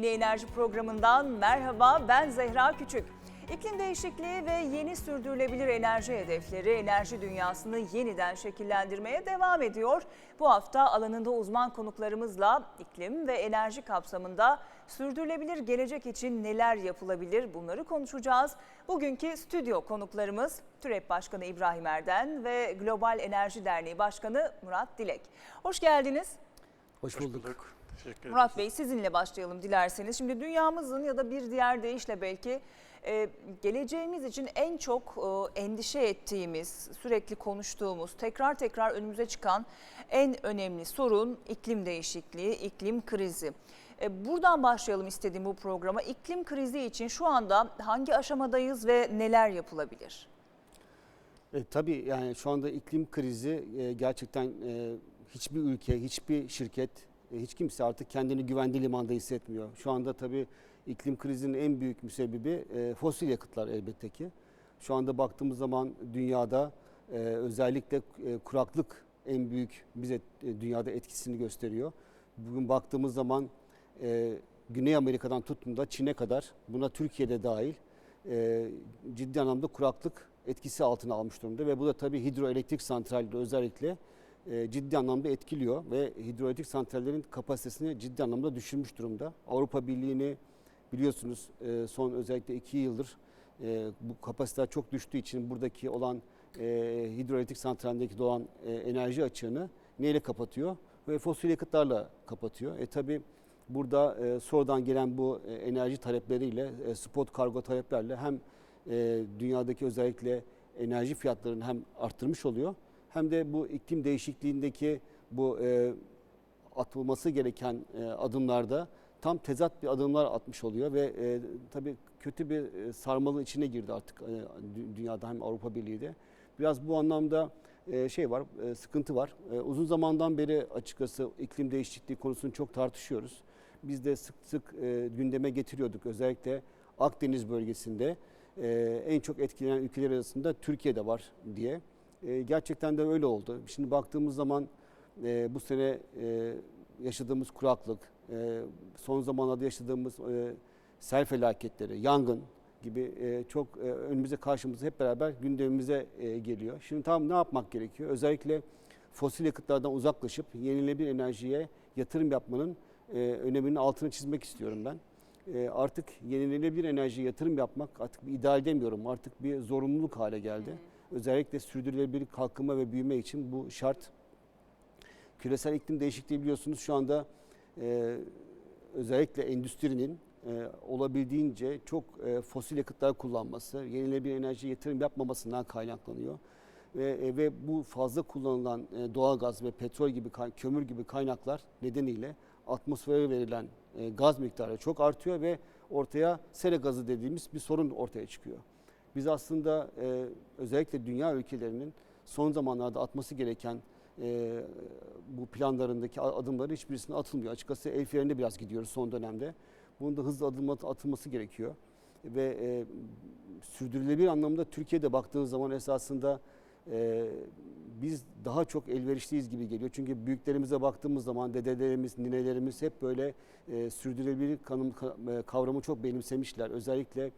Yeni Enerji programından merhaba ben Zehra Küçük. İklim değişikliği ve yeni sürdürülebilir enerji hedefleri enerji dünyasını yeniden şekillendirmeye devam ediyor. Bu hafta alanında uzman konuklarımızla iklim ve enerji kapsamında sürdürülebilir gelecek için neler yapılabilir bunları konuşacağız. Bugünkü stüdyo konuklarımız TÜREP Başkanı İbrahim Erden ve Global Enerji Derneği Başkanı Murat Dilek. Hoş geldiniz. Hoş bulduk. Teşekkür. Murat Bey sizinle başlayalım dilerseniz. Şimdi dünyamızın ya da bir diğer deyişle belki e, geleceğimiz için en çok e, endişe ettiğimiz, sürekli konuştuğumuz, tekrar tekrar önümüze çıkan en önemli sorun iklim değişikliği, iklim krizi. E, buradan başlayalım istediğim bu programa. İklim krizi için şu anda hangi aşamadayız ve neler yapılabilir? E, tabii yani şu anda iklim krizi e, gerçekten e, hiçbir ülke, hiçbir şirket, hiç kimse artık kendini güvenli limanda hissetmiyor. Şu anda tabii iklim krizinin en büyük müsebbibi e, fosil yakıtlar elbette ki. Şu anda baktığımız zaman dünyada e, özellikle e, kuraklık en büyük bize e, dünyada etkisini gösteriyor. Bugün baktığımız zaman e, Güney Amerika'dan tutun da Çin'e kadar buna Türkiye'de dahil e, ciddi anlamda kuraklık etkisi altına almış durumda ve bu da tabii hidroelektrik santralleri özellikle e, ciddi anlamda etkiliyor ve hidroelektrik santrallerin kapasitesini ciddi anlamda düşürmüş durumda. Avrupa Birliği'ni biliyorsunuz e, son özellikle iki yıldır e, bu kapasiteler çok düştüğü için buradaki olan e, hidroelektrik santralindeki e, enerji açığını neyle kapatıyor? Ve fosil yakıtlarla kapatıyor. E tabii burada e, sonradan gelen bu e, enerji talepleriyle, e, spot kargo taleplerle hem e, dünyadaki özellikle enerji fiyatlarını hem arttırmış oluyor hem de bu iklim değişikliğindeki bu e, atılması gereken e, adımlarda tam tezat bir adımlar atmış oluyor ve e, tabii kötü bir e, sarmalın içine girdi artık e, dü- dünyada hem Avrupa Birliği de. Biraz bu anlamda e, şey var, e, sıkıntı var. E, uzun zamandan beri açıkçası iklim değişikliği konusunu çok tartışıyoruz. Biz de sık sık e, gündeme getiriyorduk özellikle Akdeniz bölgesinde e, en çok etkilenen ülkeler arasında Türkiye'de var diye. E, gerçekten de öyle oldu. Şimdi baktığımız zaman e, bu sene e, yaşadığımız kuraklık, e, son zamanlarda yaşadığımız e, sel felaketleri, yangın gibi e, çok e, önümüze karşımıza hep beraber gündemimize e, geliyor. Şimdi tam ne yapmak gerekiyor? Özellikle fosil yakıtlardan uzaklaşıp yenilenebilir enerjiye yatırım yapmanın e, öneminin altını çizmek istiyorum ben. E, artık yenilenebilir enerjiye yatırım yapmak artık bir ideal demiyorum. Artık bir zorunluluk hale geldi. Özellikle sürdürülebilir kalkınma ve büyüme için bu şart. Küresel iklim değişikliği biliyorsunuz şu anda e, özellikle endüstrinin e, olabildiğince çok e, fosil yakıtlar kullanması, yenilenebilir enerjiye yatırım yapmamasından kaynaklanıyor. Ve, e, ve bu fazla kullanılan e, doğalgaz ve petrol gibi, kömür gibi kaynaklar nedeniyle atmosfere verilen e, gaz miktarı çok artıyor ve ortaya sera gazı dediğimiz bir sorun ortaya çıkıyor. Biz aslında e, özellikle dünya ülkelerinin son zamanlarda atması gereken e, bu planlarındaki a- adımların hiçbirisine atılmıyor. Açıkçası el frenine biraz gidiyoruz son dönemde. Bunun da hızlı adım at- atılması gerekiyor. Ve e, sürdürülebilir anlamda Türkiye'de baktığınız zaman esasında e, biz daha çok elverişliyiz gibi geliyor. Çünkü büyüklerimize baktığımız zaman dedelerimiz, ninelerimiz hep böyle e, sürdürülebilir kanım, ka- e, kavramı çok benimsemişler. Özellikle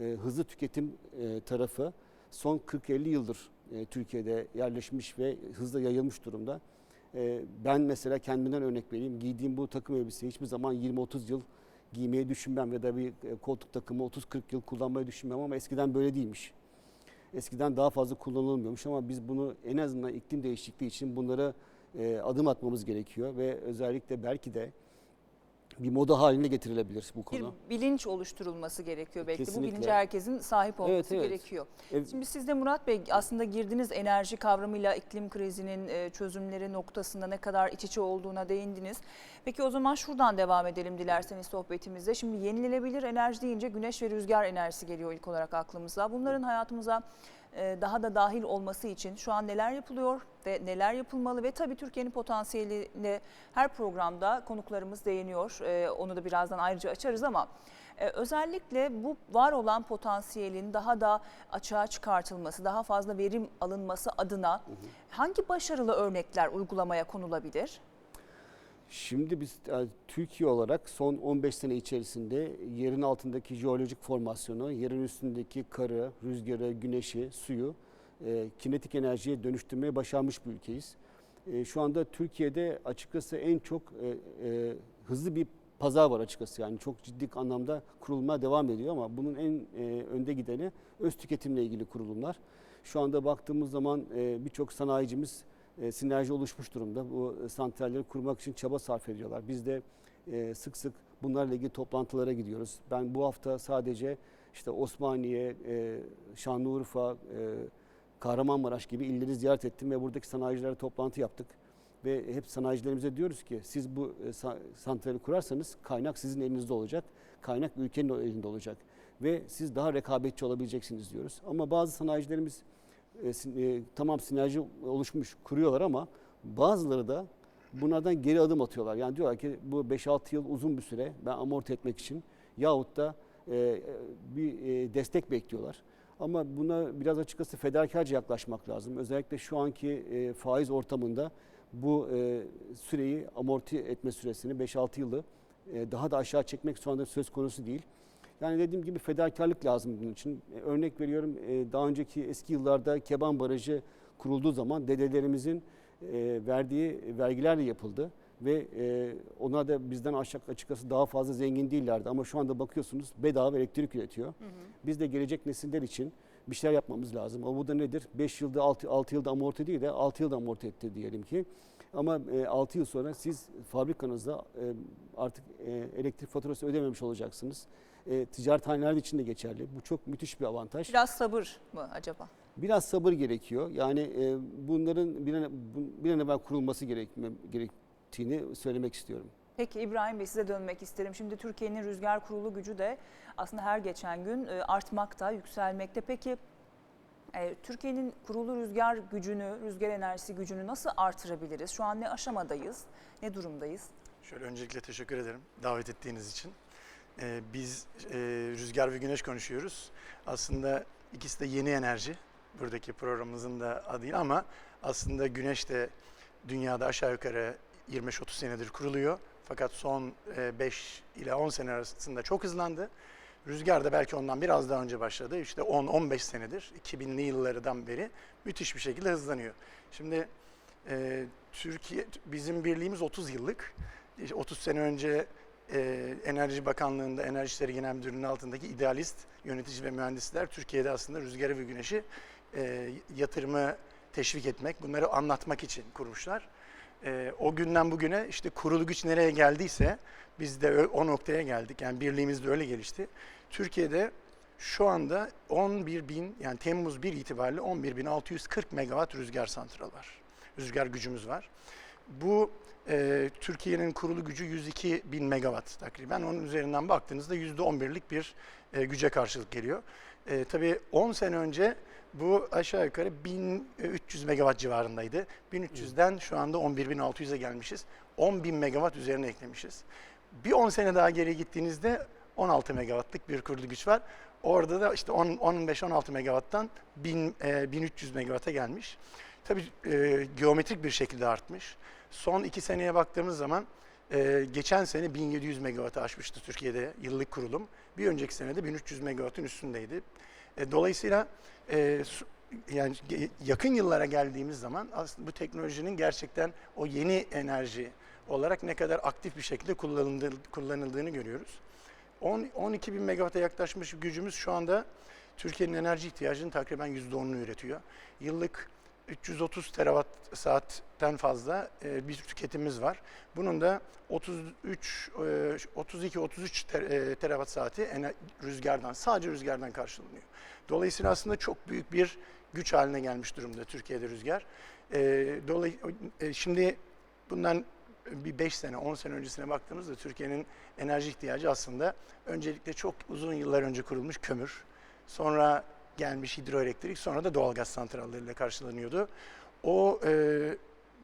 e, hızlı tüketim e, tarafı son 40-50 yıldır e, Türkiye'de yerleşmiş ve hızla yayılmış durumda. E, ben mesela kendimden örnek vereyim. Giydiğim bu takım elbiseyi hiçbir zaman 20-30 yıl giymeyi düşünmem ya da bir e, koltuk takımı 30-40 yıl kullanmayı düşünmem ama eskiden böyle değilmiş. Eskiden daha fazla kullanılmıyormuş ama biz bunu en azından iklim değişikliği için bunlara e, adım atmamız gerekiyor ve özellikle belki de bir moda haline getirilebilir bu Bir konu. bilinç oluşturulması gerekiyor belki. Kesinlikle. Bu bilince herkesin sahip olması Evet, evet. gerekiyor. Evet. Şimdi siz de Murat Bey aslında girdiniz enerji kavramıyla iklim krizinin e, çözümleri noktasında ne kadar iç içe olduğuna değindiniz. Peki o zaman şuradan devam edelim dilerseniz sohbetimize. Şimdi yenilenebilir enerji deyince güneş ve rüzgar enerjisi geliyor ilk olarak aklımıza. Bunların hayatımıza daha da dahil olması için şu an neler yapılıyor ve neler yapılmalı ve tabii Türkiye'nin potansiyeline her programda konuklarımız değiniyor. E, Onu da birazdan ayrıca açarız ama e, özellikle bu var olan potansiyelin daha da açığa çıkartılması, daha fazla verim alınması adına hangi başarılı örnekler uygulamaya konulabilir? Şimdi biz e, Türkiye olarak son 15 sene içerisinde yerin altındaki jeolojik formasyonu, yerin üstündeki karı, rüzgarı, güneşi, suyu e, kinetik enerjiye dönüştürmeye başarmış bir ülkeyiz. E, şu anda Türkiye'de açıkçası en çok e, e, hızlı bir pazar var açıkçası. Yani çok ciddi anlamda kurulmaya devam ediyor ama bunun en e, önde gideni öz tüketimle ilgili kurulumlar. Şu anda baktığımız zaman e, birçok sanayicimiz e, sinerji oluşmuş durumda. Bu e, santralleri kurmak için çaba sarf ediyorlar. Biz de e, sık sık bunlarla ilgili toplantılara gidiyoruz. Ben bu hafta sadece işte Osmaniye, e, Şanlıurfa, e, Kahramanmaraş gibi illeri ziyaret ettim ve buradaki sanayicilerle toplantı yaptık. Ve hep sanayicilerimize diyoruz ki siz bu e, sa- santrali kurarsanız kaynak sizin elinizde olacak. Kaynak ülkenin elinde olacak. Ve siz daha rekabetçi olabileceksiniz diyoruz. Ama bazı sanayicilerimiz e, e, tamam sinerji oluşmuş kuruyorlar ama bazıları da bunlardan geri adım atıyorlar. Yani diyorlar ki bu 5-6 yıl uzun bir süre ben amorti etmek için yahut da e, bir destek bekliyorlar. Ama buna biraz açıkçası fedakarca yaklaşmak lazım. Özellikle şu anki faiz ortamında bu süreyi amorti etme süresini 5-6 yılı daha da aşağı çekmek şu anda söz konusu değil. Yani dediğim gibi fedakarlık lazım bunun için. E, örnek veriyorum e, daha önceki eski yıllarda Keban Barajı kurulduğu zaman dedelerimizin e, verdiği vergilerle yapıldı ve e, onlar da bizden aşağı açıkçası daha fazla zengin değillerdi ama şu anda bakıyorsunuz bedava elektrik üretiyor. Biz de gelecek nesiller için bir şeyler yapmamız lazım. Ama bu da nedir? 5 yılda 6, 6 yılda amorti değil de 6 yılda amorti etti diyelim ki. Ama e, 6 yıl sonra siz fabrikanızda e, artık e, elektrik faturası ödememiş olacaksınız. E, ticarethaneler için de geçerli. Bu çok müthiş bir avantaj. Biraz sabır mı acaba? Biraz sabır gerekiyor. Yani e, bunların bir an, bir an evvel kurulması gerekme, gerektiğini söylemek istiyorum. Peki İbrahim Bey size dönmek isterim. Şimdi Türkiye'nin rüzgar kurulu gücü de aslında her geçen gün e, artmakta, yükselmekte. Peki e, Türkiye'nin kurulu rüzgar gücünü, rüzgar enerjisi gücünü nasıl artırabiliriz? Şu an ne aşamadayız, ne durumdayız? Şöyle öncelikle teşekkür ederim davet ettiğiniz için. Ee, biz e, rüzgar ve güneş konuşuyoruz. Aslında ikisi de yeni enerji. Buradaki programımızın da adı ama aslında güneş de dünyada aşağı yukarı 25-30 senedir kuruluyor. Fakat son 5 ile 10 sene arasında çok hızlandı. Rüzgar da belki ondan biraz daha önce başladı. İşte 10-15 senedir, 2000'li yıllardan beri müthiş bir şekilde hızlanıyor. Şimdi e, Türkiye, bizim birliğimiz 30 yıllık. İşte 30 sene önce e, Enerji Bakanlığı'nda Enerji İşleri Genel Müdürlüğü'nün altındaki idealist yönetici ve mühendisler Türkiye'de aslında rüzgarı ve güneşi e, yatırımı teşvik etmek, bunları anlatmak için kurmuşlar. E, o günden bugüne işte kurulu güç nereye geldiyse biz de o noktaya geldik. Yani birliğimiz de öyle gelişti. Türkiye'de şu anda 11 bin yani Temmuz 1 itibariyle 11.640 megawatt rüzgar santral var. Rüzgar gücümüz var. Bu e, Türkiye'nin kurulu gücü 102 bin megawatt takriben. Onun üzerinden baktığınızda %11'lik bir e, güce karşılık geliyor. E, tabii 10 sene önce bu aşağı yukarı 1300 megawatt civarındaydı. 1300'den şu anda 11.600'e gelmişiz. 10.000 megawatt üzerine eklemişiz. Bir 10 sene daha geri gittiğinizde 16 megawattlık bir kurulu güç var. Orada da işte 15-16 megawatttan 1000, e, 1300 megawatt'a gelmiş. Tabii e, geometrik bir şekilde artmış. Son iki seneye baktığımız zaman e, geçen sene 1700 megawattı aşmıştı Türkiye'de yıllık kurulum. Bir önceki sene de 1300 megawattın üstündeydi. E, dolayısıyla e, su- yani yakın yıllara geldiğimiz zaman aslında bu teknolojinin gerçekten o yeni enerji olarak ne kadar aktif bir şekilde kullanıldığı, kullanıldığını görüyoruz. 10, 12 bin megawatt'a yaklaşmış gücümüz şu anda Türkiye'nin enerji ihtiyacının takriben %10'unu üretiyor. Yıllık 330 terawatt saatten fazla e, bir tüketimimiz var. Bunun da 33 32-33 terawatt saati rüzgardan sadece rüzgardan karşılanıyor. Dolayısıyla aslında çok büyük bir güç haline gelmiş durumda Türkiye'de rüzgar. E, dolay e, şimdi bundan bir 5 sene 10 sene öncesine baktığımızda Türkiye'nin enerji ihtiyacı aslında öncelikle çok uzun yıllar önce kurulmuş kömür, sonra gelmiş hidroelektrik, sonra da doğalgaz santralleriyle karşılanıyordu. O e,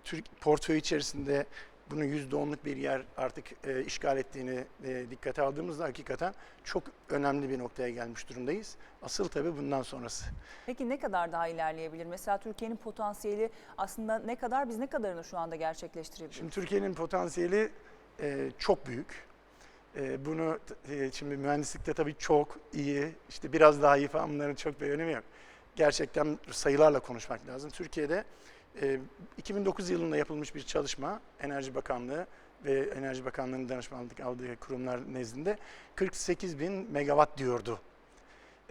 Türk portföy içerisinde bunu %10'luk bir yer artık e, işgal ettiğini e, dikkate aldığımızda hakikaten çok önemli bir noktaya gelmiş durumdayız. Asıl tabii bundan sonrası. Peki ne kadar daha ilerleyebilir? Mesela Türkiye'nin potansiyeli aslında ne kadar biz ne kadarını şu anda gerçekleştirebiliriz? Şimdi Türkiye'nin potansiyeli e, çok büyük. E, bunu e, şimdi mühendislikte tabii çok iyi, işte biraz daha iyi falan bunların çok bir önemi yok. Gerçekten sayılarla konuşmak lazım. Türkiye'de e, 2009 yılında yapılmış bir çalışma, Enerji Bakanlığı ve Enerji Bakanlığı'nın danışmanlık aldığı kurumlar nezdinde 48 bin megawatt diyordu.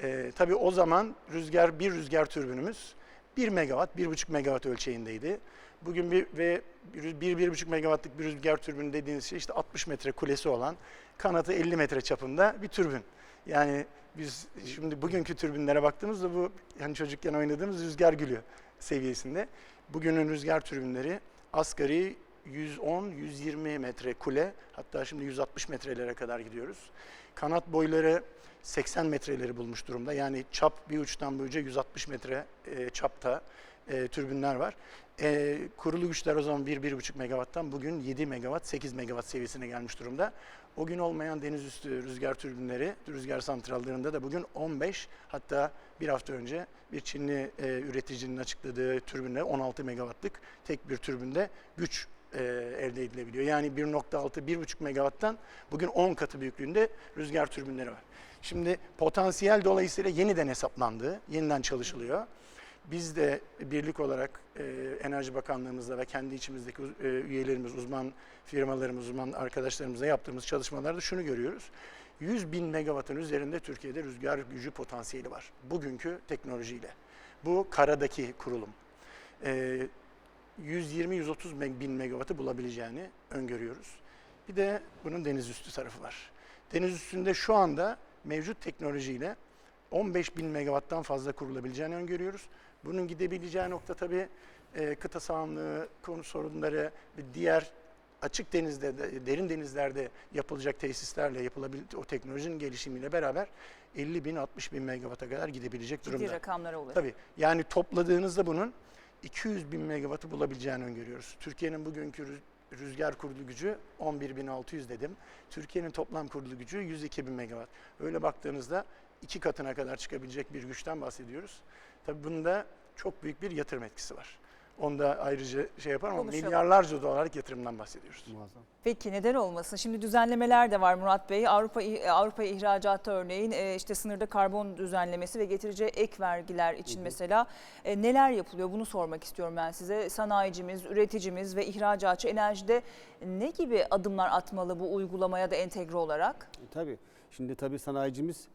E, tabii o zaman rüzgar bir rüzgar türbünümüz 1 megawatt, 1,5 megawatt ölçeğindeydi. Bugün bir ve 1-1,5 megawattlık bir rüzgar türbünü dediğiniz şey işte 60 metre kulesi olan kanatı 50 metre çapında bir türbün. Yani biz şimdi bugünkü türbünlere baktığımızda bu yani çocukken oynadığımız rüzgar gülü seviyesinde. Bugünün rüzgar türbünleri asgari 110-120 metre kule hatta şimdi 160 metrelere kadar gidiyoruz. Kanat boyları 80 metreleri bulmuş durumda. Yani çap bir uçtan bir uca 160 metre e, çapta e, türbünler var. E, kurulu güçler o zaman 1-1,5 megawatttan bugün 7 megawatt, 8 megawatt seviyesine gelmiş durumda. O gün olmayan deniz üstü rüzgar türbinleri, rüzgar santrallarında da bugün 15 hatta bir hafta önce bir Çinli e, üreticinin açıkladığı türbinle 16 megawattlık tek bir türbünde güç e, elde edilebiliyor. Yani 1.6, 1.5 megawatttan bugün 10 katı büyüklüğünde rüzgar türbinleri var. Şimdi potansiyel dolayısıyla yeniden hesaplandı, yeniden çalışılıyor. Biz de birlik olarak e, Enerji Bakanlığımızla ve kendi içimizdeki e, üyelerimiz, uzman firmalarımız, uzman arkadaşlarımızla yaptığımız çalışmalarda şunu görüyoruz. 100 bin megawattın üzerinde Türkiye'de rüzgar gücü potansiyeli var. Bugünkü teknolojiyle. Bu karadaki kurulum. E, 120-130 bin megawattı bulabileceğini öngörüyoruz. Bir de bunun deniz üstü tarafı var. Deniz üstünde şu anda mevcut teknolojiyle 15 bin megawatttan fazla kurulabileceğini öngörüyoruz. Bunun gidebileceği nokta tabii e, kıta sahanlığı konu sorunları ve diğer açık denizde, de- derin denizlerde yapılacak tesislerle yapılabilir o teknolojinin gelişimiyle beraber 50 bin 60 bin megawatta kadar gidebilecek Ciddi durumda. rakamlara ulaşır. Tabii yani topladığınızda bunun 200 bin megawattı bulabileceğini öngörüyoruz. Türkiye'nin bugünkü rüz- rüzgar kurulu gücü 11.600 dedim. Türkiye'nin toplam kurulu gücü 102 bin megawatt. Öyle baktığınızda iki katına kadar çıkabilecek bir güçten bahsediyoruz. Tabii bunda çok büyük bir yatırım etkisi var. Onu da ayrıca şey yapar ama Konuşalım. milyarlarca dolarlık yatırımdan bahsediyoruz. Muazzam. Peki neden olmasın? Şimdi düzenlemeler de var Murat Bey. Avrupa Avrupa ihracatta örneğin e, işte sınırda karbon düzenlemesi ve getireceği ek vergiler için mesela e, neler yapılıyor? Bunu sormak istiyorum ben size. Sanayicimiz, üreticimiz ve ihracatçı enerjide ne gibi adımlar atmalı bu uygulamaya da entegre olarak? E, tabii. Şimdi tabii sanayicimiz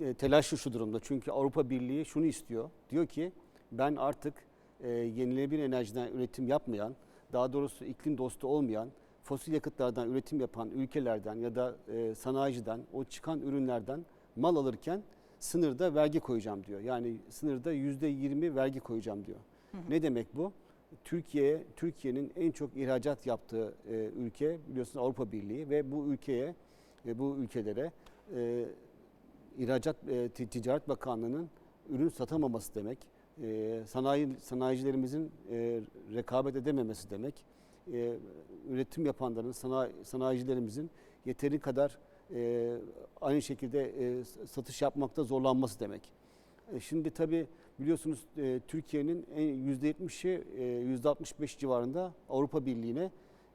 e, telaşlı şu durumda. Çünkü Avrupa Birliği şunu istiyor. Diyor ki ben artık e, yenilenebilir enerjiden üretim yapmayan, daha doğrusu iklim dostu olmayan, fosil yakıtlardan üretim yapan ülkelerden ya da e, sanayiciden o çıkan ürünlerden mal alırken sınırda vergi koyacağım diyor. Yani sınırda yüzde yirmi vergi koyacağım diyor. Ne demek bu? Türkiye Türkiye'nin en çok ihracat yaptığı e, ülke biliyorsunuz Avrupa Birliği ve bu ülkeye ve bu ülkelere e, ihracat e, Ti- Ticaret Bakanlığı'nın ürün satamaması demek, e, sanayi sanayicilerimizin e, rekabet edememesi demek, e, üretim yapanların, sanayi, sanayicilerimizin yeteri kadar e, aynı şekilde e, satış yapmakta zorlanması demek. E, Şimdi tabii biliyorsunuz e, Türkiye'nin en %70'i e, %65 civarında Avrupa Birliği'ne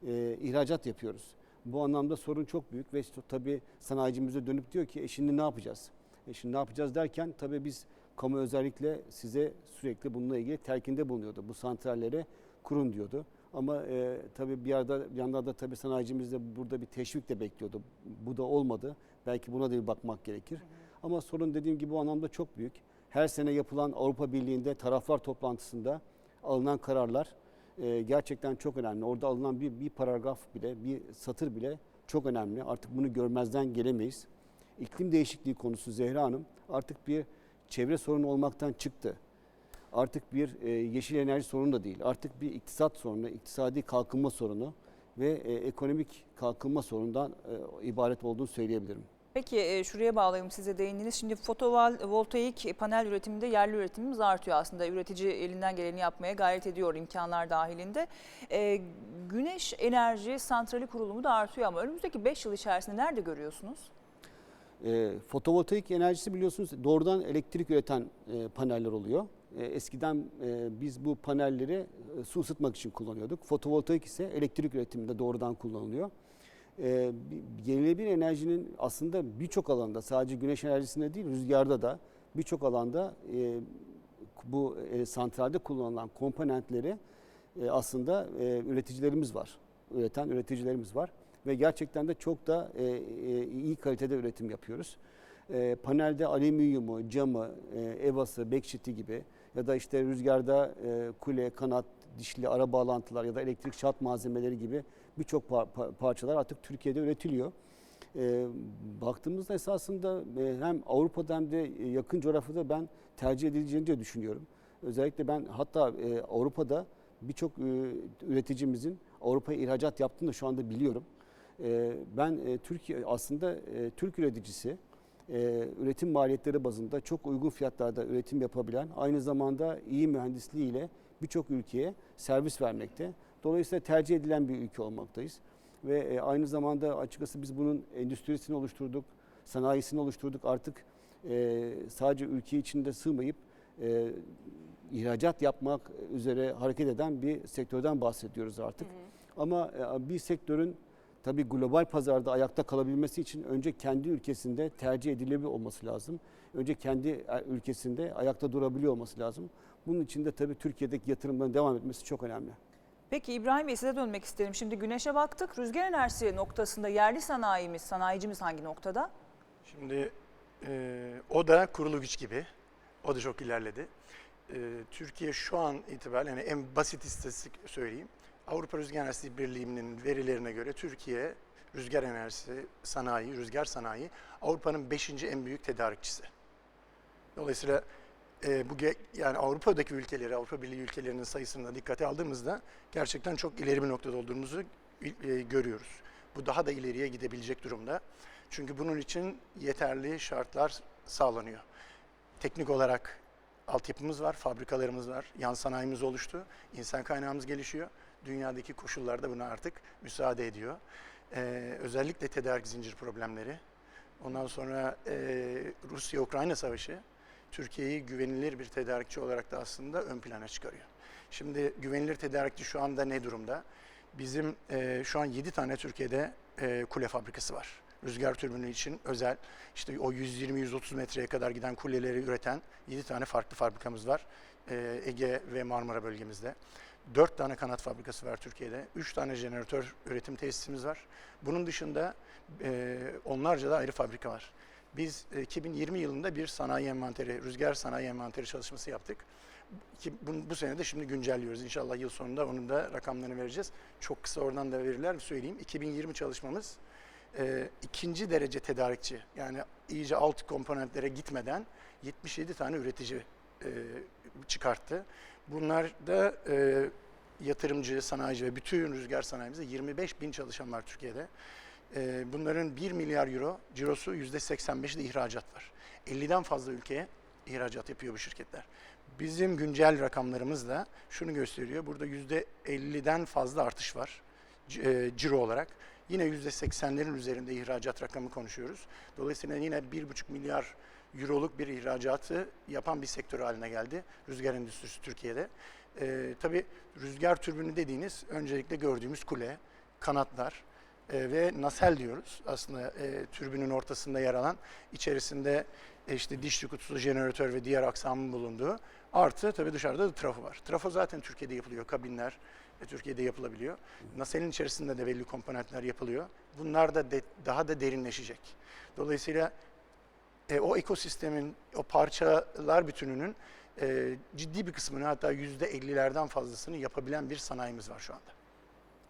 e, ihracat yapıyoruz. Bu anlamda sorun çok büyük ve tabii sanayicimize dönüp diyor ki e şimdi ne yapacağız? E şimdi ne yapacağız derken tabii biz kamu özellikle size sürekli bununla ilgili telkinde bulunuyordu. Bu santrallere kurun diyordu. Ama e, tabii bir yanda bir yandan da tabii sanayicimiz de burada bir teşvik de bekliyordu. Bu da olmadı. Belki buna da bir bakmak gerekir. Ama sorun dediğim gibi bu anlamda çok büyük. Her sene yapılan Avrupa Birliği'nde taraflar toplantısında alınan kararlar e, gerçekten çok önemli. Orada alınan bir, bir paragraf bile, bir satır bile çok önemli. Artık bunu görmezden gelemeyiz. İklim değişikliği konusu Zehra Hanım artık bir çevre sorunu olmaktan çıktı. Artık bir e, yeşil enerji sorunu da değil. Artık bir iktisat sorunu, iktisadi kalkınma sorunu ve e, ekonomik kalkınma sorunundan e, ibaret olduğunu söyleyebilirim. Peki şuraya bağlayayım size değindiniz. Şimdi fotovoltaik panel üretiminde yerli üretimimiz artıyor aslında. Üretici elinden geleni yapmaya gayret ediyor imkanlar dahilinde. Güneş enerji santrali kurulumu da artıyor ama önümüzdeki 5 yıl içerisinde nerede görüyorsunuz? E, fotovoltaik enerjisi biliyorsunuz doğrudan elektrik üreten e, paneller oluyor. E, eskiden e, biz bu panelleri e, su ısıtmak için kullanıyorduk. Fotovoltaik ise elektrik üretiminde doğrudan kullanılıyor. E, yenilenebilir enerjinin aslında birçok alanda sadece güneş enerjisinde değil rüzgarda da birçok alanda e, bu e, santralde kullanılan komponentleri e, aslında e, üreticilerimiz var. Üreten üreticilerimiz var ve gerçekten de çok da e, e, iyi kalitede üretim yapıyoruz. E, panelde alüminyumu, camı, e, evası, bekçiti gibi ya da işte rüzgarda e, kule, kanat, dişli ara bağlantılar ya da elektrik şart malzemeleri gibi birçok par- parçalar artık Türkiye'de üretiliyor. E, baktığımızda esasında e, hem Avrupa'da hem de e, yakın coğrafyada ben tercih edileceğini de düşünüyorum. Özellikle ben hatta e, Avrupa'da birçok e, üreticimizin Avrupa'ya ihracat yaptığını da şu anda biliyorum. E, ben e, Türkiye aslında e, Türk üreticisi e, üretim maliyetleri bazında çok uygun fiyatlarda üretim yapabilen, aynı zamanda iyi mühendisliğiyle birçok ülkeye servis vermekte. Dolayısıyla tercih edilen bir ülke olmaktayız. Ve aynı zamanda açıkçası biz bunun endüstrisini oluşturduk, sanayisini oluşturduk. Artık sadece ülke içinde sığmayıp e, ihracat yapmak üzere hareket eden bir sektörden bahsediyoruz artık. Ama e, bir sektörün tabii global pazarda ayakta kalabilmesi için önce kendi ülkesinde tercih edilebilir olması lazım. Önce kendi e, ülkesinde ayakta durabiliyor olması lazım. Bunun için de tabii Türkiye'deki yatırımların devam etmesi çok önemli. Peki İbrahim Bey size dönmek isterim. Şimdi güneşe baktık. Rüzgar enerjisi noktasında yerli sanayimiz, sanayicimiz hangi noktada? Şimdi e, o da kurulu güç gibi. O da çok ilerledi. E, Türkiye şu an itibariyle yani en basit istatistik söyleyeyim. Avrupa Rüzgar Enerjisi Birliği'nin verilerine göre Türkiye rüzgar enerjisi sanayi, rüzgar sanayi Avrupa'nın 5. en büyük tedarikçisi. Dolayısıyla e, bu yani Avrupa'daki ülkeleri, Avrupa Birliği ülkelerinin sayısını dikkate aldığımızda gerçekten çok ileri bir noktada olduğumuzu e, görüyoruz. Bu daha da ileriye gidebilecek durumda. Çünkü bunun için yeterli şartlar sağlanıyor. Teknik olarak altyapımız var, fabrikalarımız var, yan sanayimiz oluştu, insan kaynağımız gelişiyor. Dünyadaki koşullar da buna artık müsaade ediyor. Ee, özellikle tedarik zincir problemleri. Ondan sonra e, Rusya-Ukrayna savaşı Türkiye'yi güvenilir bir tedarikçi olarak da aslında ön plana çıkarıyor. Şimdi güvenilir tedarikçi şu anda ne durumda? Bizim e, şu an 7 tane Türkiye'de e, kule fabrikası var. Rüzgar türbünü için özel işte o 120-130 metreye kadar giden kuleleri üreten 7 tane farklı fabrikamız var. E, Ege ve Marmara bölgemizde. 4 tane kanat fabrikası var Türkiye'de. 3 tane jeneratör üretim tesisimiz var. Bunun dışında e, onlarca da ayrı fabrika var. Biz e, 2020 yılında bir sanayi envanteri, rüzgar sanayi envanteri çalışması yaptık. Ki bu, bu sene de şimdi güncelliyoruz. İnşallah yıl sonunda onun da rakamlarını vereceğiz. Çok kısa oradan da verirler söyleyeyim. 2020 çalışmamız e, ikinci derece tedarikçi yani iyice alt komponentlere gitmeden 77 tane üretici e, çıkarttı. Bunlar da e, yatırımcı, sanayici ve bütün rüzgar sanayimizde 25 bin çalışan var Türkiye'de. E, bunların 1 milyar euro cirosu %85'i de ihracat var. 50'den fazla ülkeye ihracat yapıyor bu şirketler. Bizim güncel rakamlarımız da şunu gösteriyor. Burada %50'den fazla artış var e, ciro olarak. Yine %80'lerin üzerinde ihracat rakamı konuşuyoruz. Dolayısıyla yine 1,5 milyar euroluk bir ihracatı yapan bir sektör haline geldi rüzgar endüstrisi Türkiye'de. Ee, tabii rüzgar türbünü dediğiniz öncelikle gördüğümüz kule, kanatlar e, ve nasel diyoruz. Aslında e, türbünün ortasında yer alan, içerisinde e, işte dişli kutusu, jeneratör ve diğer aksamın bulunduğu. Artı tabii dışarıda da trafo var. Trafo zaten Türkiye'de yapılıyor, kabinler e, Türkiye'de yapılabiliyor. Naselin içerisinde de belli komponentler yapılıyor. Bunlar da de- daha da derinleşecek. Dolayısıyla e, o ekosistemin, o parçalar bütününün e, ciddi bir kısmını hatta yüzde 50'lerden fazlasını yapabilen bir sanayimiz var şu anda.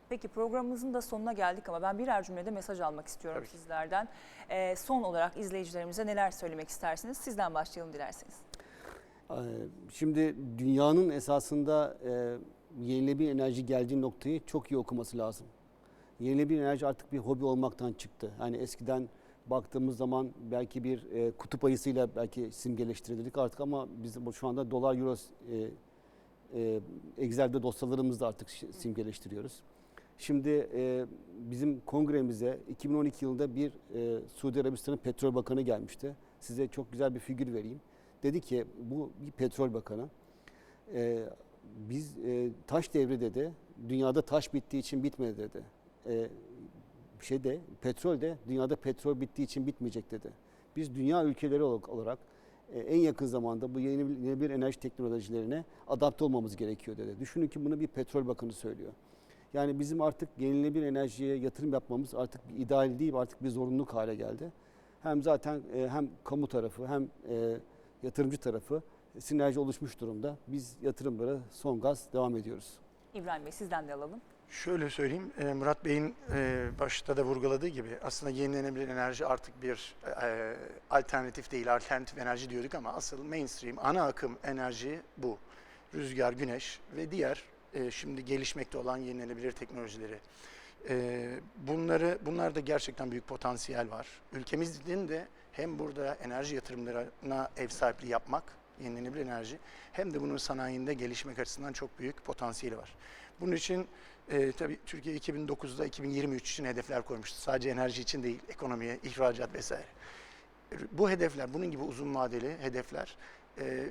Peki programımızın da sonuna geldik ama ben birer cümlede mesaj almak istiyorum Tabii sizlerden. Ee, son olarak izleyicilerimize neler söylemek istersiniz? Sizden başlayalım dilerseniz. Ee, Şimdi dünyanın esasında e, yenilenebilir enerji geldiği noktayı çok iyi okuması lazım. Yenilenebilir enerji artık bir hobi olmaktan çıktı. Yani eskiden baktığımız zaman belki bir e, kutup ayısıyla belki simgeleştirildik artık ama biz bu- şu anda dolar euro e, e, Excel'de dosyalarımızda artık simgeleştiriyoruz. Şimdi e, bizim kongremize 2012 yılında bir e, Suudi Arabistan'ın petrol bakanı gelmişti. Size çok güzel bir figür vereyim. Dedi ki bu bir petrol bakanı. E, biz e, taş devri dedi. Dünyada taş bittiği için bitmedi dedi. E, şeyde petrol de dünyada petrol bittiği için bitmeyecek dedi. Biz dünya ülkeleri olarak, e, en yakın zamanda bu yenilenebilir enerji teknolojilerine adapte olmamız gerekiyor dedi. Düşünün ki bunu bir petrol bakanı söylüyor. Yani bizim artık yenilenebilir enerjiye yatırım yapmamız artık bir ideal değil, artık bir zorunluluk hale geldi. Hem zaten e, hem kamu tarafı hem e, yatırımcı tarafı sinerji oluşmuş durumda. Biz yatırımlara son gaz devam ediyoruz. İbrahim Bey sizden de alalım. Şöyle söyleyeyim, e, Murat Bey'in e, başta da vurguladığı gibi aslında yenilenebilir enerji artık bir e, alternatif değil, alternatif enerji diyorduk ama asıl mainstream, ana akım enerji bu. Rüzgar, güneş ve diğer şimdi gelişmekte olan yenilenebilir teknolojileri. Bunları, bunlarda gerçekten büyük potansiyel var. Ülkemizin de hem burada enerji yatırımlarına ev sahipliği yapmak, yenilenebilir enerji, hem de bunun sanayinde gelişmek açısından çok büyük potansiyeli var. Bunun için e, tabii Türkiye 2009'da 2023 için hedefler koymuştu. Sadece enerji için değil, ekonomiye, ihracat vesaire. Bu hedefler, bunun gibi uzun vadeli hedefler e,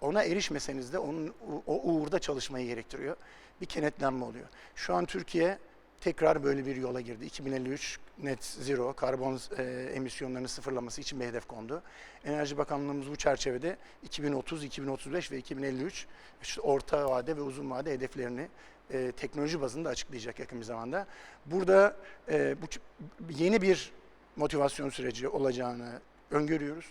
ona erişmeseniz de onun o uğurda çalışmayı gerektiriyor. Bir kenetlenme oluyor. Şu an Türkiye tekrar böyle bir yola girdi. 2053 net zero karbon e, emisyonlarını sıfırlaması için bir hedef kondu. Enerji Bakanlığımız bu çerçevede 2030, 2035 ve 2053 işte orta vade ve uzun vade hedeflerini e, teknoloji bazında açıklayacak yakın bir zamanda. Burada e, bu yeni bir motivasyon süreci olacağını öngörüyoruz.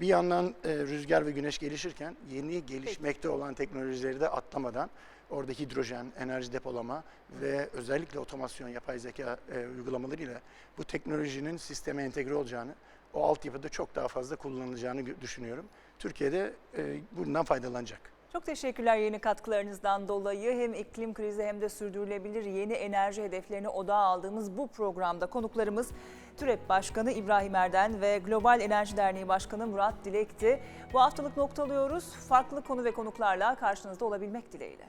Bir yandan e, rüzgar ve güneş gelişirken yeni gelişmekte olan teknolojileri de atlamadan orada hidrojen, enerji depolama ve özellikle otomasyon, yapay zeka e, uygulamalarıyla bu teknolojinin sisteme entegre olacağını, o altyapıda çok daha fazla kullanılacağını düşünüyorum. Türkiye'de e, bundan faydalanacak. Çok teşekkürler yeni katkılarınızdan dolayı. Hem iklim krizi hem de sürdürülebilir yeni enerji hedeflerini odağa aldığımız bu programda konuklarımız TÜREP Başkanı İbrahim Erden ve Global Enerji Derneği Başkanı Murat Dilek'ti. Bu haftalık noktalıyoruz. Farklı konu ve konuklarla karşınızda olabilmek dileğiyle.